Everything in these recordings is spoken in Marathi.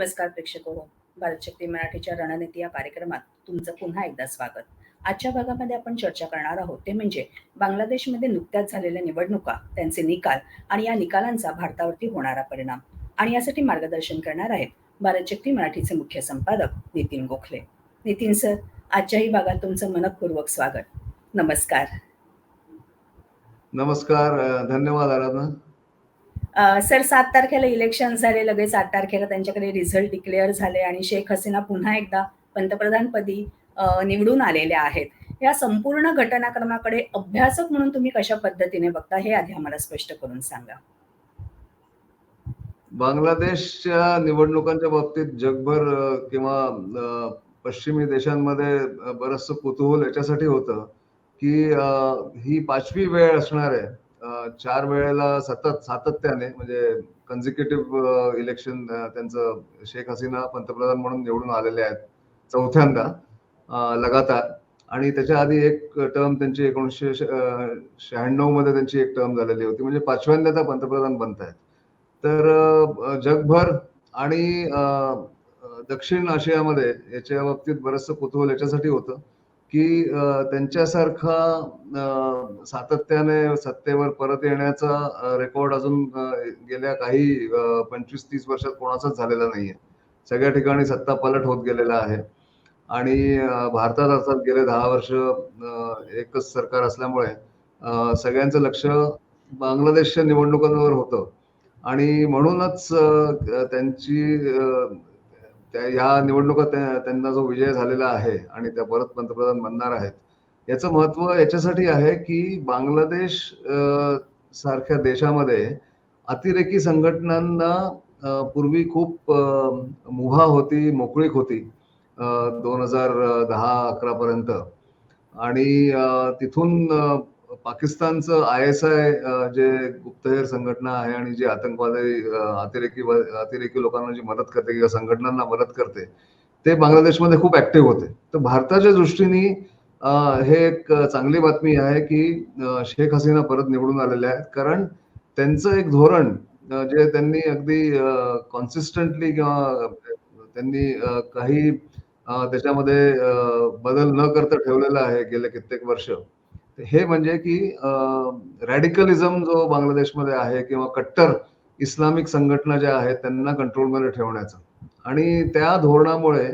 नमस्कार प्रेक्षक हो भारत शक्ती मराठीच्या रणनीती या कार्यक्रमात तुमचं पुन्हा एकदा स्वागत. आजच्या भागामध्ये आपण चर्चा करणार आहोत. ते म्हणजे बांगलादेशमध्ये नुकत्याच झालेल्या निवडणुका त्यांचे निकाल आणि या निकालांचा भारतावरती होणारा परिणाम. आणि यासाठी मार्गदर्शन करणार आहेत भारत शक्ती मराठीचे मुख्य संपादक नितीन गोखले. नितीन सर आजच्याही भागात तुमचं मनपूर्वक स्वागत. नमस्कार. नमस्कार धन्यवाद आराधना. सर सात तारखेला इलेक्शन झाले लगेच आठ तारखेला त्यांच्याकडे रिझल्ट डिक्लेअर झाले आणि शेख हसीना पुन्हा एकदा पंतप्रधानपदी निवडून आलेल्या आहेत. या संपूर्ण घटनाक्रमाकडे अभ्यासक म्हणून तुम्ही कशा पद्धतीने बघता हे आधी आम्हाला स्पष्ट करून सांगा. बांगलादेशच्या निवडणुकांच्या बाबतीत जगभर किंवा पश्चिमी देशांमध्ये बरचसं कुतूहल याच्यासाठी होतं की ही पाचवी वेळ असणार आहे. चार वेळेला सतत सातत्याने म्हणजे कन्झिक्युटिव्ह इलेक्शन त्यांचं शेख हसीना पंतप्रधान म्हणून निवडून आलेले आहेत चौथ्यांदा लगातार. आणि त्याच्या आधी एक टर्म त्यांची एकोणीसशे शहाण्णवमध्ये त्यांची एक टर्म झालेली होती म्हणजे पाचव्यांदा त्या पंतप्रधान बनत आहेत. तर जगभर आणि दक्षिण आशियामध्ये याच्या बाबतीत बरचसं कुतूहल याच्यासाठी होतं. की त्यांच्यासारखा सातत्याने सत्तेवर परत येण्याचा रेकॉर्ड अजून गेल्या काही पंचवीस तीस वर्षात कोणाचाच झालेला नाहीये. सगळ्या ठिकाणी सत्ता पलट होत गेलेला आहे. आणि भारतात अर्थात गेले दहा वर्ष एकच सरकार असल्यामुळे सगळ्यांचं लक्ष बांगलादेशच्या निवडणुकांवर होतं. आणि म्हणूनच त्यांची त्या ह्या निवडणुका त्या- त्यांना जो विजय झालेला आहे आणि त्या परत पंतप्रधान बनणार आहेत याचं महत्त्व याच्यासाठी आहे की बांगलादेश सारख्या देशामध्ये अतिरेकी संघटनांना पूर्वी खूप मुभा होती मोकळीक होती दोन हजार दहा अकरा पर्यंत आणि तिथून पाकिस्तानचं आय एस आय जे गुप्तहेर संघटना आहे आणि जे आतंकवादी अतिरेकी अतिरेकी लोकांना जी मदत करते किंवा संघटनांना मदत करते ते बांगलादेशमध्ये खूप ऍक्टिव्ह होते. तर भारताच्या दृष्टीने हे एक चांगली बातमी आहे की शेख हसीना परत निवडून आलेले आहेत. कारण त्यांचं एक धोरण जे त्यांनी अगदी कॉन्सिस्टंटली किंवा त्यांनी काही त्याच्यामध्ये बदल न करता ठेवलेला आहे गेले कित्येक वर्ष. हे म्हणजे की रॅडिकलिझम जो बांगलादेशमध्ये आहे किंवा कट्टर इस्लामिक संघटना ज्या आहेत त्यांना कंट्रोलमध्ये ठेवण्याचं. आणि त्या धोरणामुळे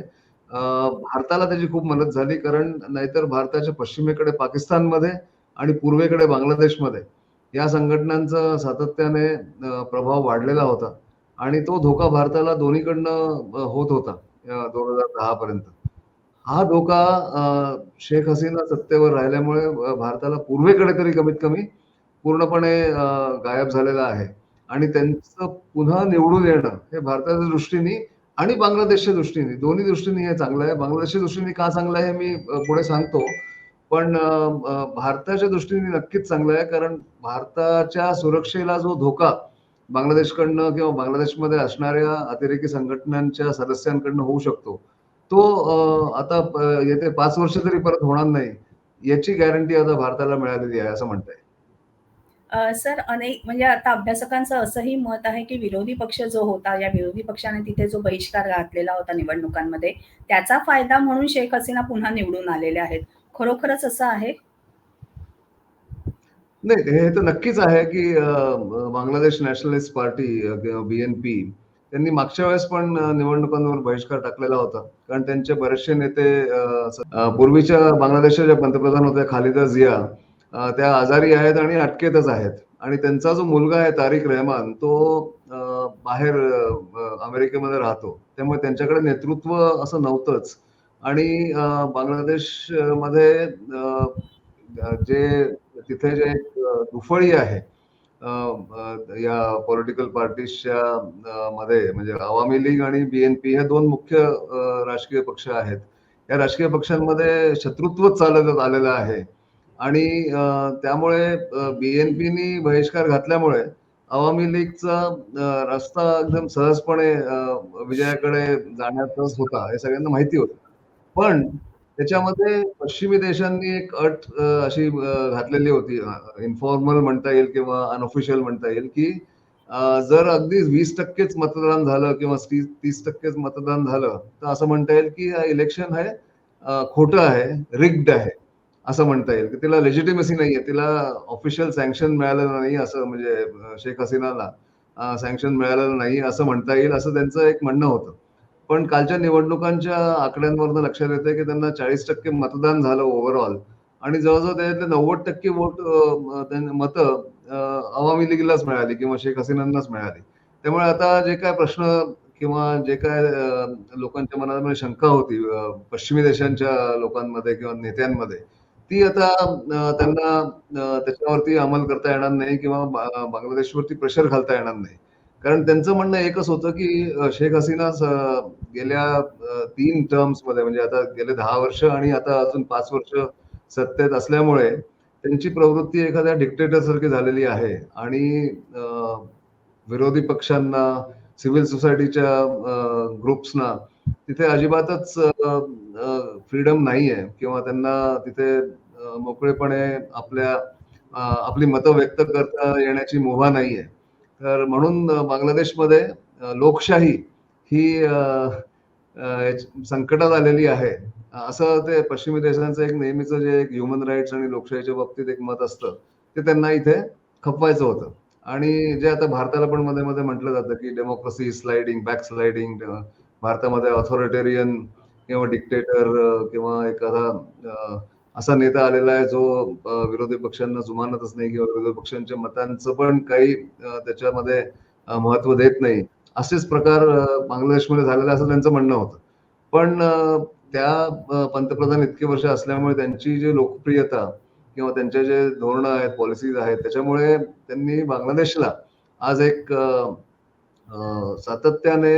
भारताला त्याची खूप मदत झाली कारण नाहीतर भारताच्या पश्चिमेकडे पाकिस्तानमध्ये आणि पूर्वेकडे बांगलादेशमध्ये या संघटनांचा सातत्याने प्रभाव वाढलेला होता आणि तो धोका भारताला दोन्हीकडनं होत होता दोन हजार दहा पर्यंत. हा धोका शेख हसीना सत्तेवर राहिल्यामुळे भारताला पूर्वेकडे तरी कमीत कमी पूर्णपणे गायब झालेला आहे. आणि त्यांचं पुन्हा निवडून येणं हे भारताच्या दृष्टीने आणि बांगलादेशच्या दृष्टीने दोन्ही दृष्टीने हे चांगलं आहे. बांगलादेशच्या दृष्टीने का चांगलं आहे हे मी पुढे सांगतो. पण भारताच्या दृष्टीने नक्कीच चांगलं आहे कारण भारताच्या सुरक्षेला जो धोका बांगलादेशकडनं किंवा बांगलादेशमध्ये असणाऱ्या अतिरेकी संघटनांच्या सदस्यांकडनं होऊ शकतो. तो आता येते पाच वर्ष तरी परत होणार नाही याची गॅरंटी आता भारताला मिळालेली आहे असं म्हणता येईल सर अनेक म्हणजे आता अभ्यासकांचं असंही मत आहे की विरोधी पक्ष जो होता या विरोधी पक्षाने तिथे जो बहिष्कार घातलेला होता निवडणुकांमध्ये त्याचा फायदा म्हणून शेख हसीना पुन्हा निवडून आलेले आहेत. खरोखरच असं आहे? नाही हे तर नक्कीच आहे की बांगलादेश नॅशनलिस्ट पार्टी किंवा बीएनपी त्यांनी मागच्या वेळेस पण निवडणुकांवर बहिष्कार टाकलेला होता. कारण त्यांचे बरेचसे नेते पूर्वीच्या बांगलादेशच्या ज्या पंतप्रधान होत्या खालिदा जिया त्या आजारी आहेत आणि अटकेतच आहेत. आणि त्यांचा जो मुलगा आहे तारिक रहमान तो बाहेर अमेरिकेमध्ये राहतो. त्यामुळे त्यांच्याकडे नेतृत्व असं नव्हतंच. आणि बांगलादेश बांगलादेशमध्ये जे तिथे जे एक दुफळी आहे या पॉलिटिकल पार्टीजच्या मध्ये म्हणजे आवामी लीग आणि बीएनपी हे दोन मुख्य राजकीय पक्ष आहेत. या राजकीय पक्षांमध्ये शत्रुत्व चालत आलेलं आहे. आणि अ, त्यामुळे बीएनपीनी बहिष्कार घातल्यामुळे आवामी लीगचा रस्ता एकदम सहजपणे विजयाकडे जाण्याचाच होता हे सगळ्यांना माहिती होतं. पण त्याच्यामध्ये पश्चिमी देशांनी एक अट अशी घातलेली होती. इन्फॉर्मल म्हणता येईल किंवा अनऑफिशियल म्हणता येईल की जर अगदी वीस टक्केच मतदान झालं किंवा तीस तीस टक्केच मतदान झालं तर असं म्हणता येईल की इलेक्शन हे खोटं आहे रिग्ड आहे असं म्हणता येईल. की तिला लेजिटिमेसी नाहीये तिला ऑफिशियल सँक्शन मिळालेलं नाही असं म्हणजे शेख हसीनाला सँक्शन मिळालेलं नाही असं म्हणता येईल असं त्यांचं एक म्हणणं होतं. पण कालच्या निवडणुकांच्या आकड्यांवरनं लक्षात येतं की त्यांना चाळीस टक्के मतदान झालं ओव्हरऑल आणि जवळजवळ त्याच्यातले नव्वद टक्के वोट मत अवामी लीगलाच मिळाली किंवा शेख हसीनांनाच मिळाली. त्यामुळे आता जे काय प्रश्न किंवा जे काय लोकांच्या मनामध्ये शंका होती पश्चिमी देशांच्या लोकांमध्ये किंवा नेत्यांमध्ये ती आता त्यांना त्याच्यावरती अंमल करता येणार नाही किंवा बांगलादेशवरती प्रेशर घालता येणार नाही. कारण त्यांचं म्हणणं एकच होतं की शेख हसीना गेल्या तीन टर्म्समध्ये म्हणजे आता गेले दहा वर्ष आणि आता अजून पाच वर्ष सत्तेत असल्यामुळे त्यांची प्रवृत्ती एखाद्या डिक्टेटर सारखी झालेली आहे. आणि विरोधी पक्षांना सिव्हिल सोसायटीच्या ग्रुप्सना तिथे अजिबातच फ्रीडम नाही आहे किंवा त्यांना तिथे मोकळेपणे आपल्या आपली मतं व्यक्त करता येण्याची मुभा नाहीये. तर म्हणून बांगलादेशमध्ये लोकशाही ही संकटात आलेली आहे. असं ते पश्चिमी देशांचं एक नेहमीचं जे एक ह्युमन राईट्स आणि लोकशाहीच्या बाबतीत एक मत असतं ते त्यांना इथे खपवायचं होतं. आणि जे आता भारताला पण मध्ये मध्ये म्हटलं जातं की डेमोक्रेसी स्लाइडिंग बॅक स्लाइडिंग भारतामध्ये ऑथॉरिटेरियन किंवा डिक्टेटर किंवा एखादा असा नेता आलेला आहे जो विरोधी पक्षांना जुमानतच नाही किंवा विरोधी पक्षांच्या मतांचं पण काही त्याच्यामध्ये महत्त्व देत नाही. असेच प्रकार बांगलादेशमध्ये झालेला असं त्यांचं म्हणणं होतं. पण त्या पंतप्रधान इतके वर्ष असल्यामुळे त्यांची जी लोकप्रियता किंवा त्यांचे जे धोरणं आहेत पॉलिसीज आहेत त्याच्यामुळे त्यांनी बांगलादेशला आज एक सातत्याने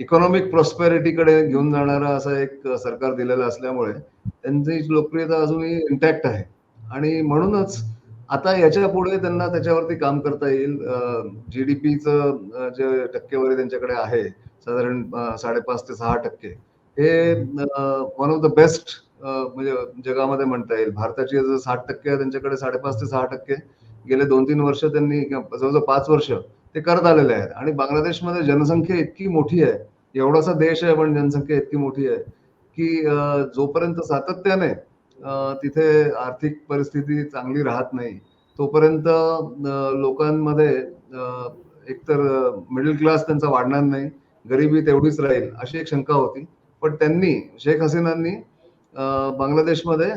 इकॉनॉमिक प्रॉस्पेरिटीकडे घेऊन जाणारा असा एक सरकार दिलेलं असल्यामुळे त्यांची लोकप्रियता अजूनही इंटॅक्ट आहे. आणि म्हणूनच आता याच्यापुढे त्यांना त्याच्यावरती काम करता येईल. जीडीपीचं जे टक्केवारी त्यांच्याकडे आहे साधारण साडेपाच ते सहा टक्के हे वन ऑफ द बेस्ट म्हणजे जगामध्ये म्हणता येईल. भारताची जर साठ टक्के त्यांच्याकडे साडेपाच ते सहा टक्के. गेले दोन तीन वर्ष त्यांनी जवळजवळ पाच वर्ष ते करत आलेले आहेत. आणि बांगलादेशमध्ये जनसंख्या इतकी मोठी आहे एवढासा देश आहे पण जनसंख्या इतकी मोठी आहे की जोपर्यंत सातत्याने तिथे आर्थिक परिस्थिती चांगली राहत नाही तोपर्यंत लोकांमध्ये एकतर मिडल क्लास त्यांचा वाढणार नाही गरिबी तेवढीच राहील अशी एक शंका होती. पण त्यांनी शेख हसीनांनी बांगलादेशमध्ये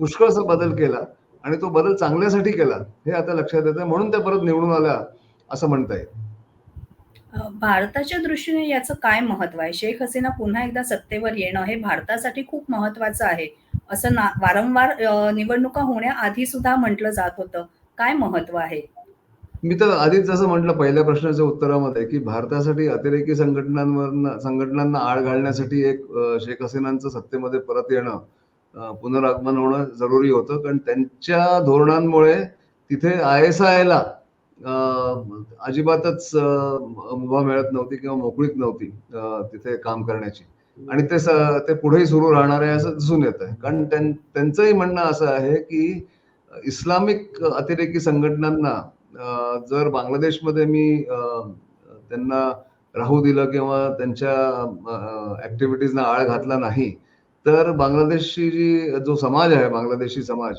पुष्कळसा बदल केला आणि तो बदल चांगल्यासाठी केला हे आता लक्षात येतं म्हणून त्या परत निवडून आल्या. असं म्हणता येईल. भारताच्या दृष्टीने याचं काय महत्त्व आहे? शेख हसीना पुन्हा एकदा सत्तेवर येणं हे भारतासाठी खूप महत्वाचं आहे. असं ना वारंवार निवडणुका होण्याआधी सुद्धा म्हटलं जात होतं. काय महत्त्व आहे? मी तर आधीच जसं म्हटलं पहिल्या प्रश्नाच्या उत्तरामध्ये की भारतासाठी अतिरेकी संघटनांवर संघटनांना आळ घालण्यासाठी एक शेख हसीनांचं सत्तेमध्ये परत येणं पुनरागमन होणं जरुरी होतं. कारण त्यांच्या धोरणांमुळे तिथे आय एस आयला अजिबातच मुभा मिळत नव्हती किंवा मोकळीक नव्हती तिथे काम करण्याची. आणि ते ते पुढेही सुरू राहणार आहे असं दिसून येत आहे कारण त्यांचंही म्हणणं असं आहे की इस्लामिक अतिरेकी संघटनांना जर बांगलादेशमध्ये मी त्यांना राहू दिलं किंवा त्यांच्या ऍक्टिव्हिटीजना आळ घातला नाही तर बांगलादेशची जी जो समाज आहे बांगलादेशी समाज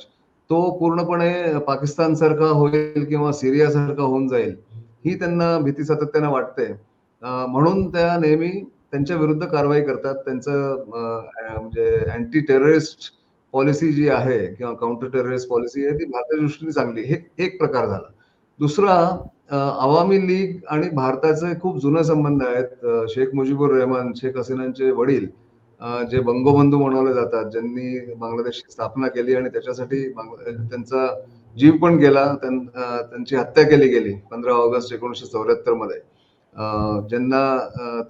तो पूर्णपणे पाकिस्तान सारखा होईल किंवा सिरिया सारखा होऊन जाईल ही त्यांना भीती सातत्यानं वाटते. म्हणून त्या नेहमी त्यांच्या विरुद्ध कारवाई करतात. त्यांचं म्हणजे अँटी टेररिस्ट पॉलिसी जी आहे किंवा काउंटर टेररिस्ट पॉलिसी आहे ती भारताच्या दृष्टीने चांगली हे एक प्रकार झाला. दुसरा आवामी लीग आणि भारताचे खूप जुने संबंध आहेत. शेख मुजीबुर रहमान शेख हसीनांचे वडील जे बंगबंधू म्हणवले जातात ज्यांनी बांगलादेशची स्थापना केली आणि त्याच्यासाठी त्यांचा जीव पण गेला त्यांची हत्या केली गेली पंधरा ऑगस्ट एकोणीसशे चौऱ्याहत्तरमध्ये. ज्यांना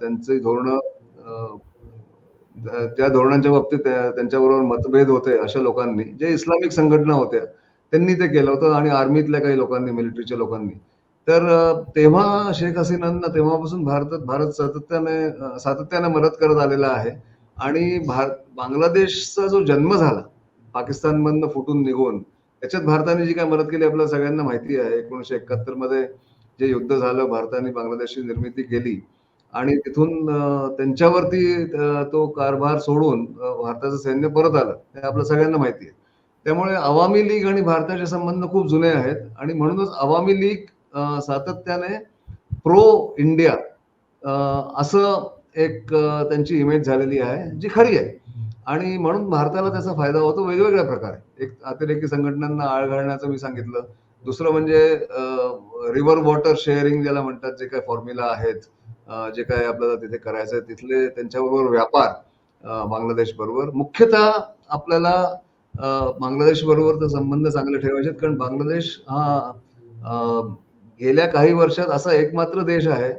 त्यांचे त्यांची धोरणं धोरणांच्या बाबतीत त्यांच्याबरोबर मतभेद होते अशा लोकांनी जे इस्लामिक संघटना होत्या त्यांनी ते केलं होतं आणि आर्मीतल्या काही लोकांनी मिलिटरीच्या लोकांनी. तर तेव्हा शेख हसीनांना तेव्हापासून भारतात भारत सातत्याने सातत्याने मदत करत आलेला आहे. आणि भार बांगलादेशचा जो जन्म झाला पाकिस्तानमधनं फुटून निघून त्याच्यात भारताने जी काय मदत केली आपल्याला सगळ्यांना माहिती आहे एकोणीसशे एकाहत्तरमध्ये जे युद्ध झालं भारताने बांगलादेशची निर्मिती केली आणि तिथून त्यांच्यावरती तो कारभार सोडून भारताचं सैन्य परत आलं हे आपल्या सगळ्यांना माहिती आहे. त्यामुळे अवामी लीग आणि भारताचे संबंध खूप जुने आहेत आणि म्हणूनच अवामी लीग सातत्याने प्रो इंडिया असं एक त्यांची इमेज झालेली आहे जी खरी आहे. आणि म्हणून भारताला त्याचा फायदा होतो वेगवेगळ्या प्रकारे. एक अतिरेकी संघटनांना आळ घालण्याचं मी सांगितलं. दुसरं म्हणजे रिव्हर वॉटर शेअरिंग ज्याला म्हणतात जे काही फॉर्म्युला आहेत जे काय आपल्याला तिथे करायचं आहे तिथले त्यांच्याबरोबर व्यापार बांगलादेश बरोबर. मुख्यतः आपल्याला बांगलादेश बरोबर संबंध चांगले ठेवायचे आहेत, कारण बांगलादेश हा गेल्या काही वर्षात असा एकमात्र देश आहे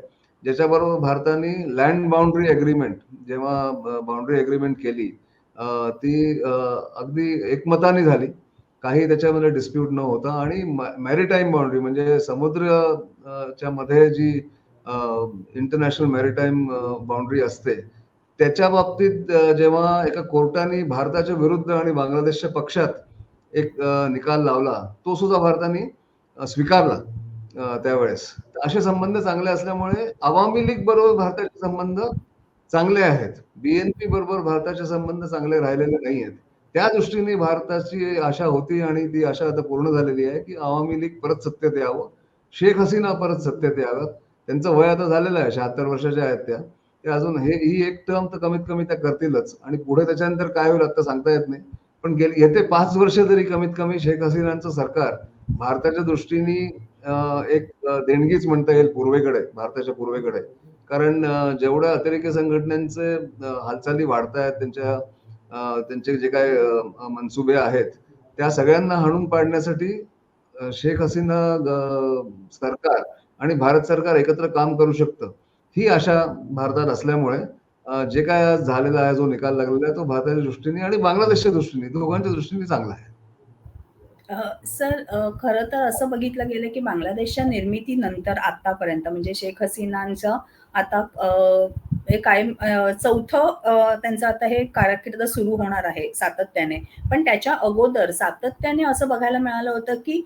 ज्याच्याबरोबर भारताने लँड बाउंड्री अग्रीमेंट जेव्हा बाउंड्री अग्रीमेंट केली ती अगदी एकमताने झाली. काही त्याच्यामध्ये डिस्प्यूट न होता आणि मॅरिटाईम बाउंड्री म्हणजे समुद्र च्या मध्ये जी इंटरनॅशनल मॅरिटाईम बाउंड्री असते त्याच्या बाबतीत जेव्हा एका कोर्टाने भारताच्या विरुद्ध आणि बांगलादेशच्या पक्षात एक निकाल लावला तो सुद्धा भारताने स्वीकारला. त्यावेळेस. असे संबंध चांगले असल्यामुळे आवामी लीग बरोबर भारताचे संबंध चांगले आहेत. बीएनपी बरोबर भारताचे संबंध चांगले राहिलेले नाही आहेत त्या दृष्टीने भारताची आशा होती आणि ती आशा आता पूर्ण झालेली आहे की आवामी लीग परत सत्तेत यावं. शेख हसीना परत सत्तेत यावं त्यांचं वय आता झालेलं आहे शहात्तर वर्षाच्या आहेत त्या. ते अजून हे ही एक टर्म तर कमीत कमी त्या करतीलच. आणि पुढे त्याच्यानंतर काय होईल आता सांगता येत नाही. पण गेली येते पाच वर्ष तरी कमीत कमी शेख हसीनांचं सरकार भारताच्या दृष्टीने एक देणगीच म्हणता येईल पूर्वेकडे भारताच्या पूर्वेकडे. कारण जेवढ्या अतिरेकी संघटनांचे हालचाली वाढत आहेत त्यांच्या त्यांचे जे काय मनसुबे आहेत त्या सगळ्यांना हाणून पाडण्यासाठी शेख हसीना सरकार आणि भारत सरकार एकत्र काम करू शकतं. ही आशा भारतात असल्यामुळे जे काय झालेला आहे जो निकाल लागलेला आहे तो भारताच्या दृष्टीने आणि बांगलादेशच्या दृष्टीने दोघांच्या दृष्टीने चांगला आहे. सर खरं तर असं बघितलं गेलं की बांगलादेशच्या निर्मितीनंतर आतापर्यंत म्हणजे शेख हसीनांचं आता हे कायम चौथं त्यांचं आता हे कारकीर्द सुरू होणार आहे सातत्याने. पण त्याच्या अगोदर सातत्याने असं बघायला मिळालं होतं की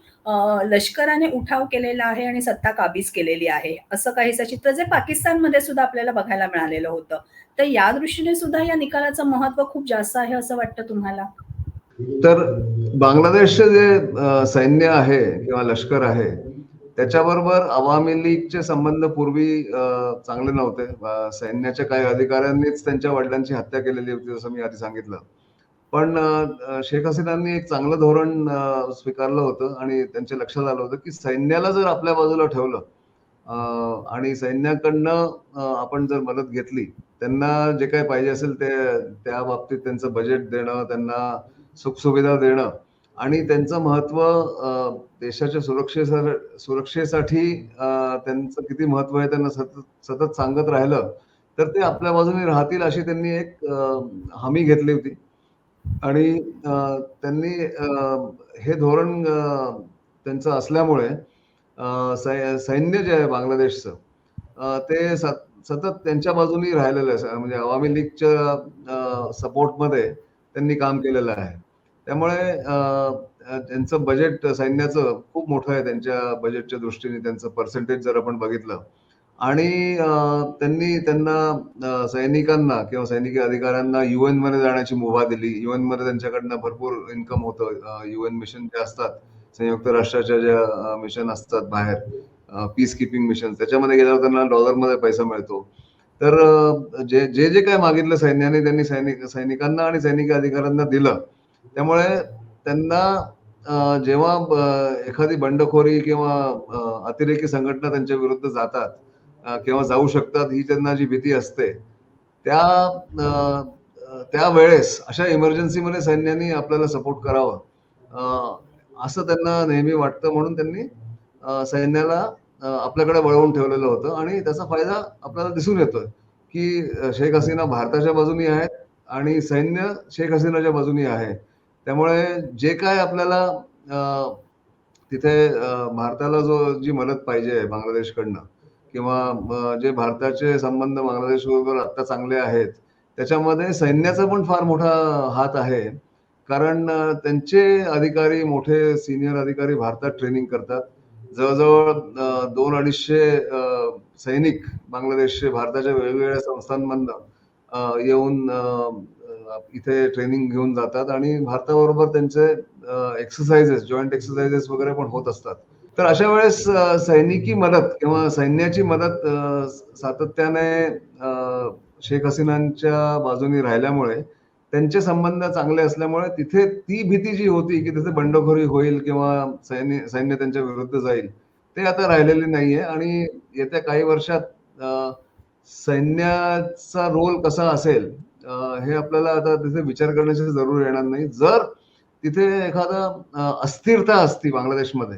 लष्कराने उठाव केलेला आहे आणि सत्ता काबीज केलेली आहे असं काहीसं चित्र जे पाकिस्तानमध्ये सुद्धा आपल्याला बघायला मिळालेलं होतं. तर या दृष्टीने सुद्धा या निकालाचं महत्त्व खूप जास्त आहे असं वाटतं तुम्हाला? तर बांगलादेशचे जे सैन्य आहे किंवा लष्कर आहे त्याच्याबरोबर आवामी लीगचे संबंध पूर्वी चांगले नव्हते. सैन्याच्या काही अधिकाऱ्यांनीच त्यांच्या वडिलांची हत्या केलेली होती जसं मी आधी सांगितलं. पण शेख हसीनांनी एक चांगलं धोरण स्वीकारलं होतं आणि त्यांच्या लक्षात आलं होतं की सैन्याला जर आपल्या बाजूला ठेवलं आणि सैन्याकडनं आपण जर मदत घेतली त्यांना जे काही पाहिजे असेल ते त्या बाबतीत त्यांचं बजेट देणं त्यांना सुखसुविधा देणं. आणि त्यांचं महत्त्व देशाच्या सुरक्षेसा सुरक्षेसाठी त्यांचं किती महत्त्व आहे त्यांना सतत सतत सांगत राहिलं तर ते आपल्या बाजूने राहतील अशी त्यांनी एक हमी घेतली होती. आणि त्यांनी हे धोरण त्यांचं असल्यामुळे सै सैन्य जे आहे बांगलादेशचं ते सतत त्यांच्या बाजूनी राहिलेलं आहे. म्हणजे अवामी लीगच्या सपोर्टमध्ये त्यांनी काम केलेलं आहे. त्यामुळे त्यांचं बजेट सैन्याचं खूप मोठं आहे त्यांच्या बजेटच्या दृष्टीने त्यांचं पर्सेंटेज जर आपण बघितलं. आणि त्यांनी त्यांना सैनिकांना किंवा सैनिकी अधिकाऱ्यांना युएनमध्ये जाण्याची मुभा दिली. युएनमध्ये त्यांच्याकडनं भरपूर इन्कम होतं. युएन मिशन जे असतात संयुक्त राष्ट्राच्या ज्या मिशन असतात बाहेर पीस किपिंग मिशन त्याच्यामध्ये गेल्यावर त्यांना डॉलरमध्ये पैसा मिळतो. तर जे जे जे काय मागितलं सैन्याने त्यांनी सैनिक सैनिकांना आणि सैनिकी अधिकाऱ्यांना दिलं. त्यामुळे त्यांना जेव्हा एखादी बंडखोरी किंवा अतिरेकी संघटना त्यांच्या विरुद्ध जातात किंवा जाऊ शकतात ही त्यांना जी भीती असते त्या त्या वेळेस अशा इमर्जन्सीमध्ये सैन्याने आपल्याला सपोर्ट करावं. असं त्यांना नेहमी वाटतं म्हणून त्यांनी सैन्याला आपल्याकडे वळवून ठेवलेलं होतं आणि त्याचा फायदा आपल्याला दिसून येतोय की शेख हसीना भारताच्या बाजूनी आहेत आणि सैन्य शेख हसीनाच्या बाजूनी आहे. त्यामुळे जे काय आपल्याला तिथे भारताला जो जी मदत पाहिजे बांगलादेशकडनं किंवा जे भारताचे संबंध बांगलादेश बरोबर आता चांगले आहेत त्याच्यामध्ये सैन्याचा पण फार मोठा हात आहे. कारण त्यांचे अधिकारी मोठे सिनियर अधिकारी भारतात ट्रेनिंग करतात. जवळजवळ दोन अडीचशे सैनिक बांगलादेशचे भारताच्या वेगवेगळ्या संस्थांमधनं येऊन इथे ट्रेनिंग घेऊन जातात आणि भारताबरोबर त्यांचे एक्सरसाइजेस जॉईंट एक्सरसाइजेस वगैरे पण होत असतात. तर अशा वेळेस सैनिकी मदत किंवा सैन्याची मदत सातत्याने शेख हसीनांच्या बाजूनी राहिल्यामुळे त्यांचे संबंध चांगले असल्यामुळे तिथे ती भीती जी होती की तिथे बंडखोरी होईल किंवा सैन्य सैन्य त्यांच्या विरुद्ध जाईल ते आता राहिलेले नाहीये. आणि येत्या काही वर्षात सैन्याचा रोल कसा असेल हे आपल्याला आता तिथे विचार करण्याची जरूर येणार नाही. जर तिथे एखादा अस्थिरता असती बांगलादेशमध्ये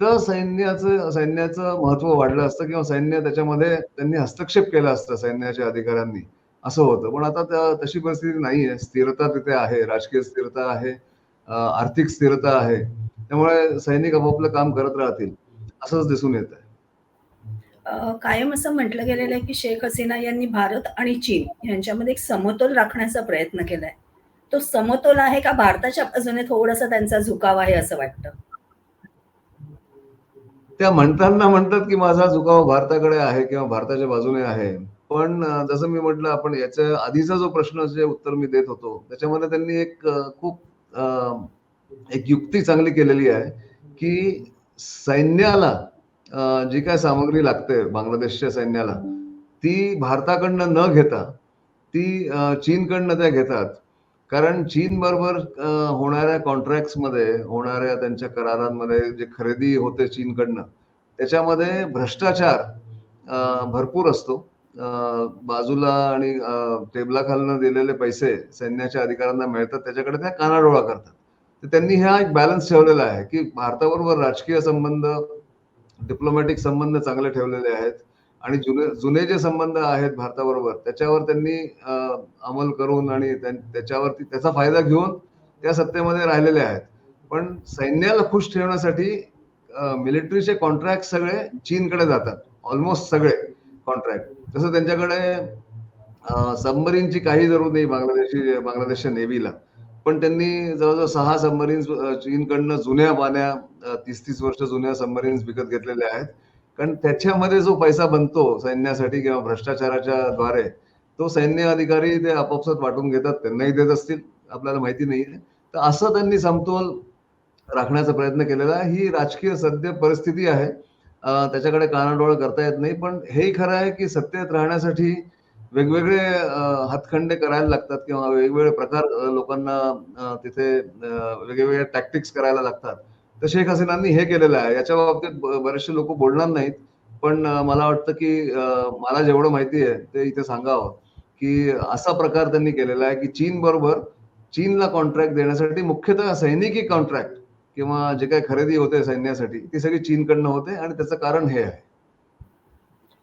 तर सैन्याचं सैन्याचं महत्त्व वाढलं असतं किंवा सैन्य त्याच्यामध्ये त्यांनी हस्तक्षेप केला असतं सैन्याच्या अधिकाऱ्यांनी. असं होतं. पण आता त्या- तशी परिस्थिती नाहीये स्थिरता तिथे आहे. राजकीय स्थिरता आहे. आर्थिक स्थिरता आहे. त्यामुळे सैनिक आपापलं काम करत राहतील. असंच दिसून येत आहे कायम असं म्हटलं गेलेलं आहे की शेख हसीना यांनी भारत आणि चीन यांच्यामध्ये एक समतोल राखण्याचा प्रयत्न केलाय. तो समतोल आहे का भारताच्या बाजूने थोडासा त्यांचा झुकाव आहे असं वाटतं? त्या म्हणताना म्हणतात की माझा झुकाव भारताकडे आहे किंवा भारताच्या बाजूने आहे. पण जसं मी म्हटलं आपण याच्या आधीचा जो प्रश्न जे उत्तर मी देत होतो त्याच्यामध्ये त्यांनी एक खूप एक युक्ती चांगली केलेली आहे की सैन्याला जी काय सामग्री लागते बांगलादेशच्या सैन्याला ती भारताकडनं न घेता ती चीनकडनं त्या घेतात. कारण चीन बरोबर होणाऱ्या कॉन्ट्रॅक्टमध्ये होणाऱ्या त्यांच्या करारांमध्ये जे खरेदी होते चीनकडनं त्याच्यामध्ये भ्रष्टाचार भरपूर असतो. बाजूला आणि टेबलाखालनं दिलेले पैसे सैन्याच्या अधिकाऱ्यांना मिळतात त्याच्याकडे त्या कानाडोळा करतात. तर त्यांनी हा एक बॅलन्स ठेवलेला आहे की भारताबरोबर राजकीय संबंध डिप्लोमॅटिक संबंध चांगले ठेवलेले आहेत. आणि जुने जुने जे संबंध आहेत भारताबरोबर त्याच्यावर त्यांनी अमल अंमल करून आणि त्यां- त्याच्यावरती त्याचा फायदा घेऊन त्या सत्तेमध्ये राहिलेले आहेत. पण सैन्याला खुश ठेवण्यासाठी मिलिटरीचे कॉन्ट्रॅक्ट सगळे चीनकडे जातात. ऑलमोस्ट सगळे कॉन्ट्रॅक्ट तसं त्यांच्याकडे सबमरीनची काही जरूर नाही बांगलादेशी बांगलादेशच्या नेव्हीला पण त्यांनी जवळजवळ सहा सबमरीन्स चीनकडनं जुन्या पाण्या तीस तीस वर्ष जुन्या सबमरीन्स विकत घेतलेल्या आहेत. कारण त्याच्यामध्ये जो पैसा बनतो सैन्यासाठी किंवा भ्रष्टाचाराच्या द्वारे तो सैन्य अधिकारी ते आपापसात वाटून घेतात. त्यांनाही देत असतील. आपल्याला माहिती नाही तर असं त्यांनी समतोल राखण्याचा प्रयत्न केलेला आहे. ही राजकीय सद्य परिस्थिती आहे. त्याच्याकडे कानाडोळा करता येत नाही. पण हेही खरं आहे की सत्तेत राहण्यासाठी वेगवेगळे हातखंडे करायला लागतात किंवा वेगवेगळे प्रकार लोकांना तिथे वेगवेगळ्या टॅक्टिक्स करायला लागतात. तर शेख हसीनांनी हे केलेलं आहे. याच्या बाबतीत बरेचसे लोक बोलणार नाहीत पण मला वाटतं की मला जेवढं माहिती आहे ते इथे सांगावं की असा प्रकार त्यांनी केलेला आहे की चीन बरोबर चीनला कॉन्ट्रॅक्ट देण्यासाठी मुख्यतः सैनिकी कॉन्ट्रॅक्ट किंवा जे काही खरेदी होते सैन्यासाठी ती सगळी चीनकडनं होते आणि त्याचं कारण हे आहे.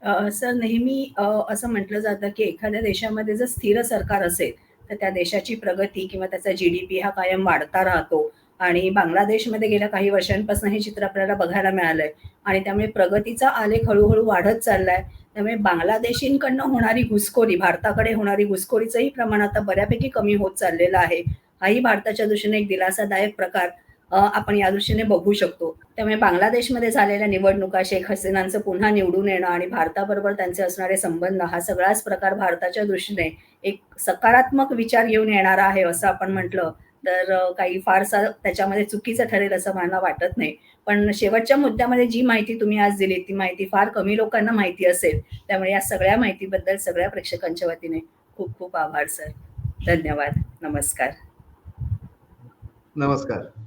सर नेहमी असं म्हटलं जातं की एखाद्या देशामध्ये जर स्थिर सरकार असेल तर त्या देशाची प्रगती किंवा त्याचा जी डी पी हा कायम वाढता राहतो. आणि बांगलादेशमध्ये गेल्या काही वर्षांपासून हे चित्र आपल्याला बघायला मिळालंय. आणि त्यामुळे प्रगतीचा आलेख हळूहळू वाढत चाललाय. त्यामुळे बांगलादेशींकडनं होणारी घुसखोरी भारताकडे होणारी घुसखोरीचंही प्रमाण आता बऱ्यापैकी कमी होत चाललेलं आहे. हाही भारताच्या दृष्टीने एक दिलासादायक प्रकार. आपण या दृष्टीने बघू शकतो. त्यामुळे बांगलादेशमध्ये झालेल्या निवडणुका शेख हसीनांचं पुन्हा निवडून येणं आणि भारताबरोबर त्यांचे असणारे संबंध हा सगळाच प्रकार भारताच्या दृष्टीने एक सकारात्मक विचार घेऊन येणारा आहे असं आपण म्हटलं तर काही फारसा त्याच्यामध्ये चुकीचं ठरेल असं मला वाटत नाही. पण शेवटच्या मुद्द्यामध्ये जी माहिती तुम्ही आज दिली ती माहिती फार कमी लोकांना माहिती असेल. त्यामुळे या सगळ्या माहितीबद्दल सगळ्या प्रेक्षकांच्या वतीने खूप खूप आभार सर. धन्यवाद. नमस्कार. नमस्कार.